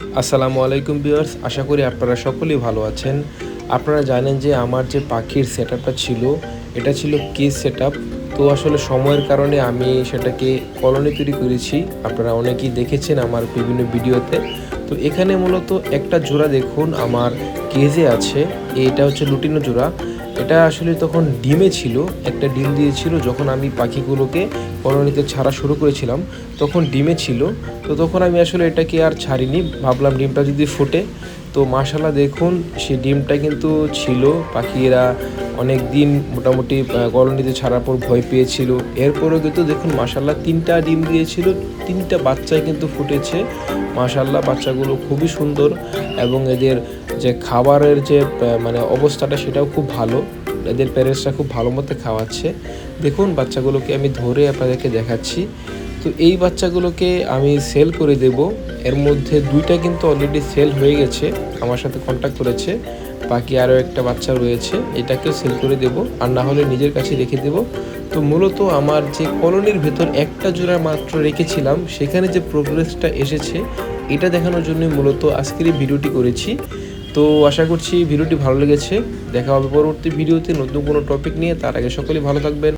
আসসালামু আলাইকুম ভিউয়ার্স, আশা করি আপনারা সকলেই ভালো আছেন। আপনারা জানেন যে আমার যে পাখির সেট ছিল, এটা ছিল কেস সেট তো আসলে সময়ের কারণে আমি সেটাকে কলোনি তৈরি করেছি। আপনারা অনেকেই দেখেছেন আমার বিভিন্ন ভিডিওতে। তো এখানে মূলত একটা জোড়া দেখুন, আমার কেজে আছে। এটা হচ্ছে লুটিনো জোড়া। এটা আসলে তখন ডিমে ছিল, একটা ডিম দিয়েছিল যখন আমি পাখিগুলোকে কলোনিতে ছাড়া শুরু করেছিলাম, তখন ডিমে ছিল। তো তখন আমি আসলে এটাকে আর ছাড়িনি, ভাবলাম ডিমটা যদি ফোটে। তো মাশাল্লাহ দেখুন, সে ডিমটা কিন্তু ছিল, পাখিরা অনেক দিন মোটামুটি কলোনিতে ছাড়ার পর ভয় পেয়েছিল। এরপরেও কিন্তু দেখুন মাশাল্লাহ তিনটা ডিম দিয়েছিল, তিনটা বাচ্চাই কিন্তু ফুটেছে। মাশাল্লাহ বাচ্চাগুলো খুবই সুন্দর এবং এদের যে খাবারের যে মানে অবস্থাটা সেটাও খুব ভালো। এদের প্যারেন্টসরা খুব ভালো মতো খাওয়াচ্ছে। দেখুন, বাচ্চাগুলোকে আমি ধরে আপনাদেরকে দেখাচ্ছি। তো এই বাচ্চাগুলোকে আমি সেল করে দেব। এর মধ্যে দুইটা কিন্তু অলরেডি সেল হয়ে গেছে। আমার সাথে কন্ট্যাক্ট করেছে। বাকি আরও একটা বাচ্চা রয়েছে। এটাকেও সেল করে দেব। আর না হলে নিজের কাছে রেখে দেব। তো মূলত আমার যে কলোনির ভেতর একটা জোড়া মাত্র রেখেছিলাম, সেখানে যে প্রোগ্রেসটা এসেছে, এটা দেখানোর জন্য মূলত আজকের এই ভিডিওটি করেছি। তো আশা করছি ভিডিওটি ভালো লেগেছে। দেখা হবে পরবর্তী ভিডিওতে নতুন কোনো টপিক নিয়ে। তার আগে সকলেই ভালো থাকবেন।